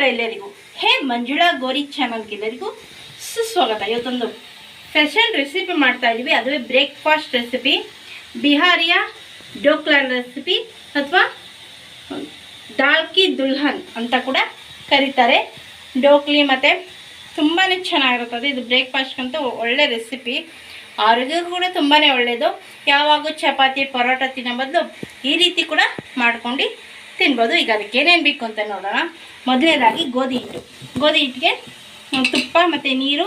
ನಮಸ್ಕಾರ ಎಲ್ಲರಿಗೂ. ಹೇ ಮಂಜುಳಾ ಗೋರಿ ಚಾನಲ್ಗೆ ಎಲ್ಲರಿಗೂ ಸುಸ್ವಾಗತ. ಇವತ್ತೊಂದು ಫೆಷನ್ ರೆಸಿಪಿ ಮಾಡ್ತಾ ಇದ್ದೀವಿ ಅದುವೇ ಬ್ರೇಕ್ಫಾಸ್ಟ್ ರೆಸಿಪಿ ಬಿಹಾರಿಯ ಡೋಕ್ಲಾನ್ ರೆಸಿಪಿ ಅಥವಾ ದಾಲ್ಕಿ ದುಲ್ಹನ್ ಅಂತ ಕೂಡ ಕರೀತಾರೆ. ಡೋಕ್ಲಿ ಮತ್ತು ತುಂಬಾ ಚೆನ್ನಾಗಿರುತ್ತದೆ. ಇದು ಬ್ರೇಕ್ಫಾಸ್ಟ್ಗಂತೂ ಒಳ್ಳೆ ರೆಸಿಪಿ ಆರೋಗ್ಯಕ್ಕೂ ಕೂಡ ತುಂಬಾ ಒಳ್ಳೆಯದು ಯಾವಾಗ ಚಪಾತಿ, ಪರೋಟ ತಿನ್ನೋ ಬದಲು ಈ ರೀತಿ ಕೂಡ ಮಾಡ್ಕೊಂಡು ತಿನ್ಬೋದು. ಈಗ ಅದಕ್ಕೆ ಏನೇನು ಬೇಕು ಅಂತ ನೋಡೋಣ. ಮೊದಲನೇದಾಗಿ ಗೋಧಿ ಹಿಟ್ಟು. ಗೋಧಿ ಹಿಟ್ಟಿಗೆ ತುಪ್ಪ ಮತ್ತು ನೀರು,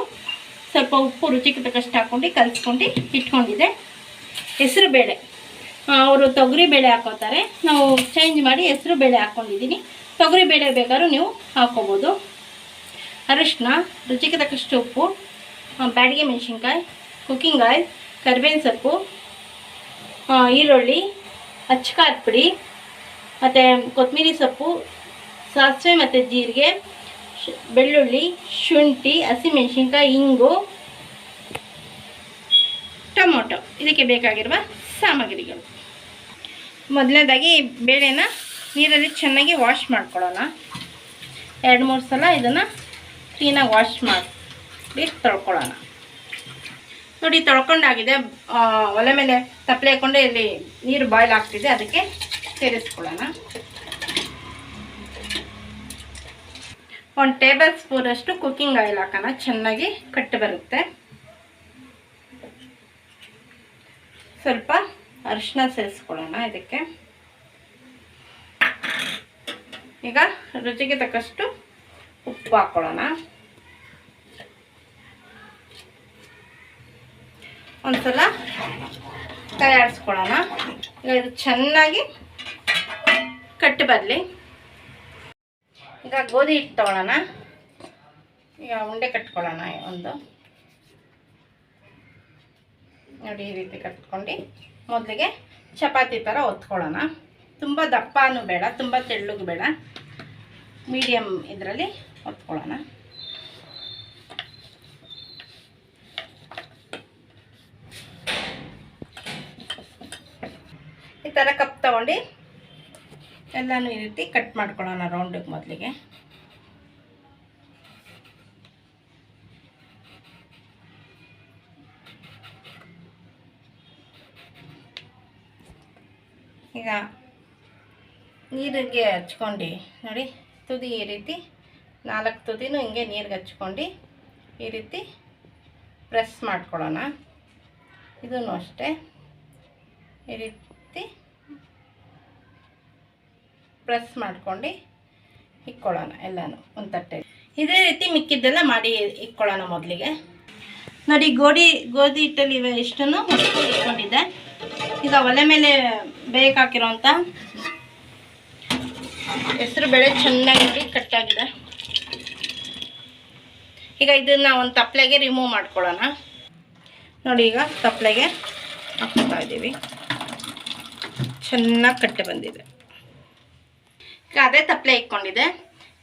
ಸ್ವಲ್ಪ ಉಪ್ಪು ರುಚಿಗೆ ತಕ್ಕಷ್ಟು ಹಾಕ್ಕೊಂಡು ಕಲಿಸ್ಕೊಂಡು ಇಟ್ಕೊಂಡಿದ್ದೆ ಹೆಸರು ಬೇಳೆ. ಅವರು ತೊಗರಿ ಬೇಳೆ ಹಾಕೋತಾರೆ. ನಾವು ಚೇಂಜ್ ಮಾಡಿ ಹೆಸರು ಬೇಳೆ ಹಾಕ್ಕೊಂಡಿದ್ದೀನಿ ತೊಗರಿ ಬೇಳೆ ಬೇಕಾದ್ರೂ ನೀವು ಹಾಕ್ಕೋಬೋದು ಅರಿಶಿನ ರುಚಿಗೆ ತಕ್ಕಷ್ಟು ಉಪ್ಪು ಬ್ಯಾಡಿಗೆ ಮೆಣಸಿನ್ಕಾಯಿ ಕುಕ್ಕಿಂಗ್ ಆಯಿಲ್ ಕರಿಬೇವಿನ ಸೊಪ್ಪು ಈರುಳ್ಳಿ ಅಚ್ಚಕಾರದ ಪುಡಿ ಮತ್ತು ಕೊತ್ತಂಬರಿ ಸೊಪ್ಪು, ಸಾಸಿವೆ ಮತ್ತು ಜೀರಿಗೆ ಬೆಳ್ಳುಳ್ಳಿ, ಶುಂಠಿ ಹಸಿಮೆಣಸಿನ್ಕಾಯಿ ಇಂಗು, ಟೊಮೊಟೊ. ಇದಕ್ಕೆ ಬೇಕಾಗಿರುವ ಸಾಮಗ್ರಿಗಳು. ಮೊದಲನೇದಾಗಿ ಬೇಳೆನ ನೀರಲ್ಲಿ ಚೆನ್ನಾಗಿ ವಾಶ್ ಮಾಡ್ಕೊಳ್ಳೋಣ. ಎರಡು, ಮೂರು ಸಲ ಇದನ್ನು ಕ್ಲೀನಾಗಿ ವಾಶ್ ಮಾಡಿ ತೊಳ್ಕೊಳ್ಳೋಣ. ನೋಡಿ, ತೊಳ್ಕೊಂಡಾಗಿದೆ. ಒಲೆ ಮೇಲೆ ತಪ್ಪಲೆ ಹಾಕ್ಕೊಂಡು ಇಲ್ಲಿ ನೀರು ಬಾಯ್ಲ್ ಆಗ್ತಿದೆ. ಅದಕ್ಕೆ ಸೇರಿಸ್ಕೊಳ್ಳೋಣ ಒಂದು ಟೇಬಲ್ ಸ್ಪೂನಷ್ಟು ಕುಕ್ಕಿಂಗ್ ಆಯಿಲ್ ಹಾಕೋಣ, ಚೆನ್ನಾಗಿ ಕಟ್ಟು ಬರುತ್ತೆ. ಸ್ವಲ್ಪ ಅರಿಶಿನ ಸೇರಿಸ್ಕೊಳ್ಳೋಣ ಇದಕ್ಕೆ. ಈಗ ರುಚಿಗೆ ತಕ್ಕಷ್ಟು ಉಪ್ಪು ಹಾಕ್ಕೊಳ್ಳೋಣ ಒಂದ್ಸಲ ತಯಾರಿಸ್ಕೊಳ್ಳೋಣ. ಈಗ ಇದು ಚೆನ್ನಾಗಿ ಕಟ್ಟು ಬರಲಿ. ಈಗ ಗೋಧಿ ಹಿಟ್ಟು ತೊಗೊಳ್ಳೋಣ ಈಗ ಉಂಡೆ ಕಟ್ಕೊಳ್ಳೋಣ ಒಂದು. ನೋಡಿ ಈ ರೀತಿ ಕಟ್ಕೊಂಡು ಮೊದಲಿಗೆ ಚಪಾತಿ ಥರ ಒತ್ಕೊಳ್ಳೋಣ. ತುಂಬ ದಪ್ಪನೂ ಬೇಡ, ತುಂಬ ತೆಳ್ಳಗೂ ಬೇಡ. ಮೀಡಿಯಮ್ ಇದರಲ್ಲಿ ಒತ್ಕೊಳ್ಳೋಣ. ಈ ಥರ ಕಪ್ ತಗೊಂಡು ಎಲ್ಲನೂ ಈ ರೀತಿ ಕಟ್ ಮಾಡ್ಕೊಳ್ಳೋಣ ರೌಂಡಿಗೆ ಮೊದಲಿಗೆ. ಈಗ ನೀರಿಗೆ ಹಚ್ಕೊಂಡು, ನೋಡಿ, ತುದಿ ಈ ರೀತಿ, ನಾಲ್ಕು ತುದಿನೂ ಹಿಂಗೆ ನೀರಿಗೆ ಹಚ್ಕೊಂಡು ಈ ರೀತಿ ಪ್ರೆಸ್ ಮಾಡ್ಕೊಳ್ಳೋಣ. ಇದೂ ಅಷ್ಟೇ. ಈ ರೀತಿ ಪ್ರೆಸ್ ಮಾಡ್ಕೊಂಡು ಇಕ್ಕೊಳ್ಳೋಣ ಎಲ್ಲನೂ ಒಂದು ತಟ್ಟೆ ಇದೇ ರೀತಿ ಮಿಕ್ಕಿದ್ದೆಲ್ಲ ಮಾಡಿ ಇಕ್ಕೊಳ್ಳೋಣ ಮೊದಲಿಗೆ. ನೋಡಿ, ಗೋಧಿ ಗೋಧಿ ಹಿಟ್ಟಲ್ಲಿ ಇವೆ ಇಷ್ಟನ್ನು ಇಟ್ಕೊಂಡಿದ್ದೆ. ಈಗ ಒಲೆ ಮೇಲೆ ಬೇಯಕ್ಕೆ ಹಾಕಿರೋಂಥ ಹೆಸರು ಬೇಳೆ ಚೆನ್ನಾಗಿ ನೋಡಿ ಕಟ್ಟಾಗಿದೆ. ಈಗ ಇದನ್ನು ಒಂದು ತಪ್ಪಲೆಗೆ ರಿಮೂವ್ ಮಾಡ್ಕೊಳ್ಳೋಣ. ನೋಡಿ, ಈಗ ತಪ್ಪಲೆಗೆ ಹಾಕ್ತಾ ಇದ್ದೀವಿ ಚೆನ್ನಾಗಿ ಕಟ್ಟೆ ಬಂದಿದೆ. ಈಗ ಅದೇ ತಪ್ಪಲೆ ಇಟ್ಕೊಂಡಿದೆ.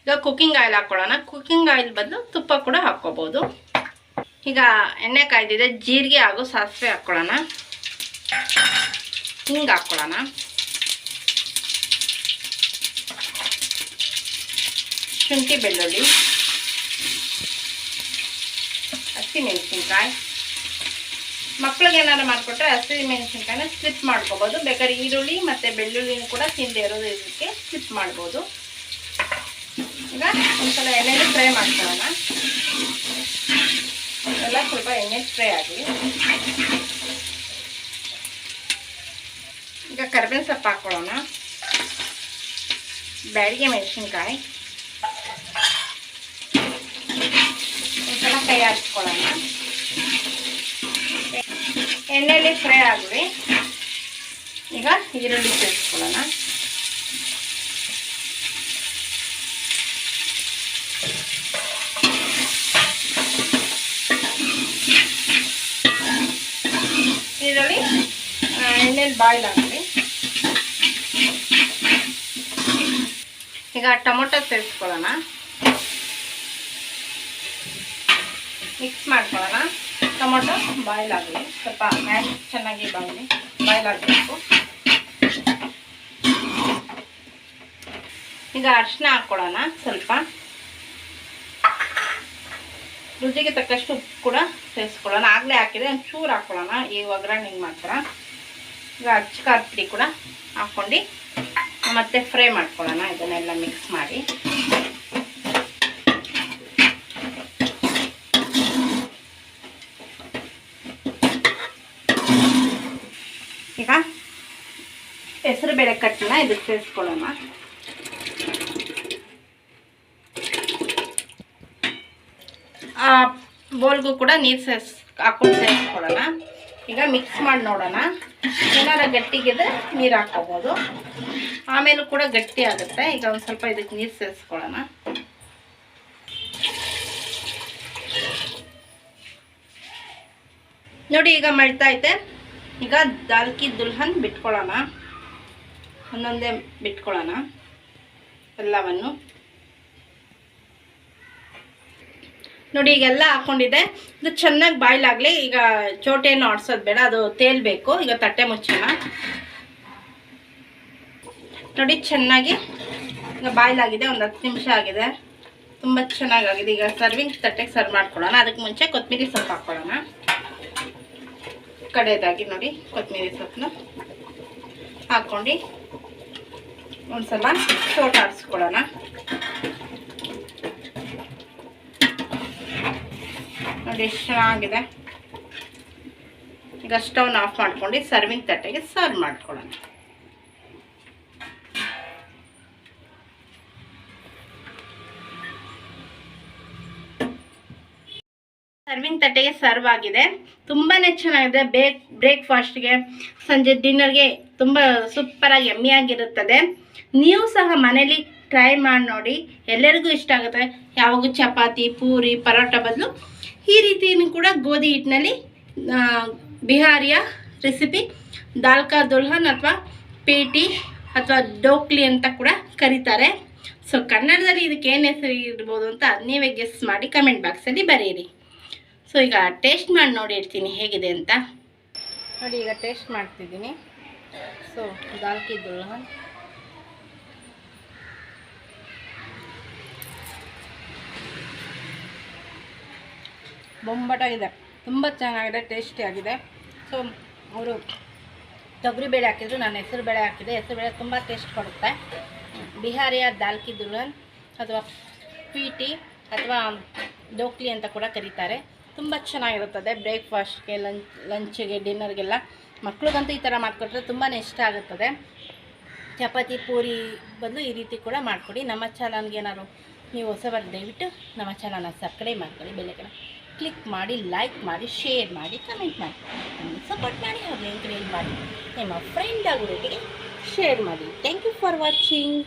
ಈಗ ಕುಕ್ಕಿಂಗ್ ಆಯಿಲ್ ಹಾಕ್ಕೊಳ್ಳೋಣ ಕುಕ್ಕಿಂಗ್ ಆಯಿಲ್ ಬದಲು ತುಪ್ಪ ಕೂಡ ಹಾಕ್ಕೋಬೋದು. ಈಗ ಎಣ್ಣೆ ಕಾಯ್ದಿದೆ. ಜೀರಿಗೆ ಹಾಗೂ ಸಾಸಿವೆ ಹಾಕ್ಕೊಳ್ಳೋಣ ಹಿಂಗೆ ಹಾಕ್ಕೊಳ್ಳೋಣ ಶುಂಠಿ ಬೆಳ್ಳುಳ್ಳಿ. ಹಸಿಮೆಣಸಿನ್ಕಾಯಿ ಮಕ್ಳಿಗೆ ಏನಾರು ಮಾಡಿಕೊಟ್ರೆ ಹಸಿರು ಮೆಣಸಿನ್ಕಾಯಿನ ಸ್ಲಿಪ್ ಮಾಡ್ಕೋಬೋದು. ಬೇಕಾದ್ರೆ ಈರುಳ್ಳಿ ಮತ್ತು ಬೆಳ್ಳುಳ್ಳಿನ ಕೂಡ ತಿಂದೇ ಇರೋದು ಇದಕ್ಕೆ ಸ್ಲಿಪ್ ಮಾಡ್ಬೋದು. ಈಗ ಒಂದ್ಸಲ ಎಣ್ಣೆಲಿ ಫ್ರೈ ಮಾಡ್ಕೊಳ್ಳೋಣ. ಎಲ್ಲ ಸ್ವಲ್ಪ ಎಣ್ಣೆ ಫ್ರೈ ಆಗಲಿ. ಈಗ ಕರ್ಬೇವಿನ ಸೊಪ್ಪು ಹಾಕ್ಕೊಳ್ಳೋಣ ಬ್ಯಾಡಿಗೆ ಮೆಣಸಿನ್ಕಾಯಿ. ಒಂದ್ಸಲ ಕೈ ಹಾಕ್ಕೊಳ್ಳೋಣ ಎಣ್ಣೆಯಲ್ಲಿ ಫ್ರೈ ಆಗಲಿ ಈಗ ಈರುಳ್ಳಿ ಸೇರಿಸ್ಕೊಳ್ಳೋಣ. ಈರುಳ್ಳಿ ಎಣ್ಣೆಯಲ್ಲಿ ಬಾಯ್ಲ್ ಆಗಲಿ ಈಗ ಟೊಮೊಟೊ ಸೇರಿಸ್ಕೊಳ್ಳೋಣ. ಮಿಕ್ಸ್ ಮಾಡ್ಕೊಳ್ಳೋಣ. ಟೊಮೊಟೊ ಬಾಯ್ಲ್ ಆಗಲಿ ಸ್ವಲ್ಪ ಮ್ಯಾಶ್ ಚೆನ್ನಾಗಿ ಬಾಯ್ಲಿ ಬಾಯ್ಲ್ ಆಗಬೇಕು ಈಗ ಅರಿಶಿನ ಹಾಕ್ಕೊಳ್ಳೋಣ ಸ್ವಲ್ಪ. ರುಚಿಗೆ ತಕ್ಕಷ್ಟು ಉಪ್ಪು ಕೂಡ ಸೇರಿಸ್ಕೊಳ್ಳೋಣ. ಆಗಲೇ ಹಾಕಿದ್ರೆ ಚೂರು ಹಾಕ್ಕೊಳ್ಳೋಣ. ಈ ಒಗ್ಗರಣೆ ಮಾತ್ರ ಈಗ ಅಚ್ಚು ಪುಡಿ ಕೂಡ ಹಾಕ್ಕೊಂಡು ಮತ್ತೆ ಫ್ರೈ ಮಾಡ್ಕೊಳ್ಳೋಣ. ಇದನ್ನೆಲ್ಲ ಮಿಕ್ಸ್ ಮಾಡಿ. ಹೆಸರು ಬೇಳೆ ಕಟ್ಟನ್ನ ಇದಕ್ಕೆ ಸೇರಿಸ್ಕೊಳ್ಳೋಣ. ಬೋಲ್ಗೂ ಕೂಡ ನೀರು ಸೇರಿಸ್ ಹಾಕೊಂಡು ಸೇರಿಸ್ಕೊಳ್ಳೋಣ. ಈಗ ಮಿಕ್ಸ್ ಮಾಡಿ ನೋಡೋಣ. ಏನಾರ ಗಟ್ಟಿಗಿದ್ರೆ ನೀರು ಹಾಕೋಬೋದು ಆಮೇಲೂ ಕೂಡ ಗಟ್ಟಿ ಆಗುತ್ತೆ. ಈಗ ಒಂದು ಸ್ವಲ್ಪ ಇದಕ್ಕೆ ನೀರು ಸೇರಿಸ್ಕೊಳ್ಳೋಣ. ನೋಡಿ, ಈಗ ಮಳ್ತಾ ಐತೆ. ಈಗ ದಾಲ್ಕಿ ದುಲ್ಹನ್ ಬಿಟ್ಕೊಳ್ಳೋಣ. ಒಂದೊಂದೇ ಬಿಟ್ಕೊಳ್ಳೋಣ. ಎಲ್ಲವನ್ನು. ನೋಡಿ, ಈಗೆಲ್ಲ ಹಾಕೊಂಡಿದೆ ಇದು ಚೆನ್ನಾಗಿ ಬಾಯ್ಲ್ ಆಗಲಿ ಈಗ ಚೋಟೆಯನ್ನು ಆಡ್ಸೋದು ಬೇಡ, ಅದು ತೇಲ್ಬೇಕು. ಈಗ ತಟ್ಟೆ ಮುಚ್ಚೋಣ. ನೋಡಿ, ಚೆನ್ನಾಗಿ ಈಗ ಬಾಯ್ಲ್ ಆಗಿದೆ ಒಂದು ಹತ್ತು ನಿಮಿಷ ಆಗಿದೆ. ತುಂಬ ಚೆನ್ನಾಗಾಗಿದೆ. ಈಗ ಸರ್ವಿಂಗ್ ತಟ್ಟೆಗೆ ಸರ್ವ್ ಮಾಡ್ಕೊಳ್ಳೋಣ. ಅದಕ್ಕೆ ಮುಂಚೆ ಕೊತ್ತಂಬರಿ ಸೊಪ್ಪು ಹಾಕ್ಕೊಳ್ಳೋಣ. ಕಡೆಯದಾಗಿ ನೋಡಿ ಕೊತ್ತಂಬರಿ ಸೊಪ್ಪನ್ನ ಹಾಕ್ಕೊಂಡು ಒಂದ್ಸಲ ಸೋಟ್ ಆಡಿಸ್ಕೊಳ್ಳೋಣ ನೋಡಿ ಎಷ್ಟು ಚೆನ್ನಾಗಿದೆ. ಈಗ ಸ್ಟವ್ನ ಆಫ್ ಮಾಡ್ಕೊಂಡು ಸರ್ವಿಂಗ್ ತಟ್ಟೆಗೆ ಸರ್ವ್ ಮಾಡ್ಕೊಳ್ಳೋಣ. ಸರ್ವಿಂಗ್ ತಟ್ಟೆಗೆ ಸರ್ವ್ ಆಗಿದೆ. ತುಂಬಾ ಚೆನ್ನಾಗಿದೆ ಬೇಕ್ ಬ್ರೇಕ್ಫಾಸ್ಟ್ಗೆ ಸಂಜೆ ಡಿನ್ನರ್ಗೆ ತುಂಬ ಸೂಪರಾಗಿ ಎಮ್ಮಿಯಾಗಿರುತ್ತದೆ ನೀವು ಸಹ ಮನೇಲಿ ಟ್ರೈ ಮಾಡಿ ನೋಡಿ. ಎಲ್ಲರಿಗೂ ಇಷ್ಟ ಆಗುತ್ತೆ. ಯಾವಾಗೂ ಚಪಾತಿ, ಪೂರಿ, ಪರೋಟ ಬದಲು ಈ ರೀತಿಯೂ ಕೂಡ ಗೋಧಿ ಹಿಟ್ಟಿನಲ್ಲಿ ಬಿಹಾರಿಯ ರೆಸಿಪಿ ದಾಲ್ಕಾ, ದುಲ್ಹನ್ ಅಥವಾ ಪೇಟಿ ಅಥವಾ ಡೋಕ್ಲಿ ಅಂತ ಕೂಡ ಕರೀತಾರೆ. ಸೊ ಕನ್ನಡದಲ್ಲಿ ಇದಕ್ಕೆ ಏನು ಹೆಸರು ಇರ್ಬೋದು ಅಂತ ನೀವೇ ಗೆಸ್ ಮಾಡಿ ಕಮೆಂಟ್ ಬಾಕ್ಸಲ್ಲಿ ಬರೆಯಿರಿ. ಸೊ ಈಗ ಟೇಸ್ಟ್ ಮಾಡಿ ನೋಡಿ ಇರ್ತೀನಿ ಹೇಗಿದೆ ಅಂತ. ನೋಡಿ, ಈಗ ಟೇಸ್ಟ್ ಮಾಡ್ತಿದ್ದೀನಿ. ಸೊ ದಾಲ್ಕಿ ದುಲ್ಹನ್ ಬೊಂಬಟಾಗಿದೆ. ತುಂಬ ಚೆನ್ನಾಗಿದೆ ಟೇಸ್ಟಿ ಆಗಿದೆ. ಸೊ ಅವರು ತೊಗರಿ ಬೇಳೆ ಹಾಕಿದ್ರು, ನಾನು ಹೆಸರು ಬೇಳೆ ಹಾಕಿದೆ. ಹೆಸರು ಬೇಳೆ ತುಂಬ ಟೇಸ್ಟ್ ಕೊಡುತ್ತೆ. ಬಿಹಾರಿಯ ದಾಲ್ಕಿ ದುಲ್ಹನ್ ಅಥವಾ ಪೀಟಿ ಅಥವಾ ದೋಕ್ಲಿ ಅಂತ ಕೂಡ ಕರೀತಾರೆ. ತುಂಬ ಚೆನ್ನಾಗಿರುತ್ತದೆ. ಬ್ರೇಕ್ಫಾಸ್ಟ್ಗೆ, ಲಂಚ್, ಲಂಚಿಗೆ, ಡಿನ್ನರ್ಗೆಲ್ಲ. ಮಕ್ಳಿಗಂತೂ ಈ ಥರ ಮಾಡಿಕೊಟ್ರೆ ತುಂಬಾ ಇಷ್ಟ ಆಗುತ್ತದೆ. ಚಪಾತಿ, ಪೂರಿ ಬದಲು ಈ ರೀತಿ ಕೂಡ ಮಾಡಿಕೊಡಿ. ನಮ್ಮ ಚಾನಲ್ಗೆ ಏನಾದ್ರು ನೀವು ಹೊಸಬರು ದಯವಿಟ್ಟು ನಮ್ಮ ಚಾನಲ್ನ ಸಬ್ಸ್ಕ್ರೈಬ್ ಮಾಡ್ಕೊಳ್ಳಿ ಬೆಲ್ಲೈಕನ್ನ ಕ್ಲಿಕ್ ಮಾಡಿ, ಲೈಕ್ ಮಾಡಿ, ಶೇರ್ ಮಾಡಿ, ಕಮೆಂಟ್ ಮಾಡಿ. ಸಪೋರ್ಟ್ ಮಾಡಿ ಅವ್ರನ್ನ ಎಂಕರೇಜ್ ಮಾಡಿ. ನಿಮ್ಮ ಫ್ರೆಂಡ್ ಆಗೋರಿಗೆ ಶೇರ್ ಮಾಡಿ. Thank you for watching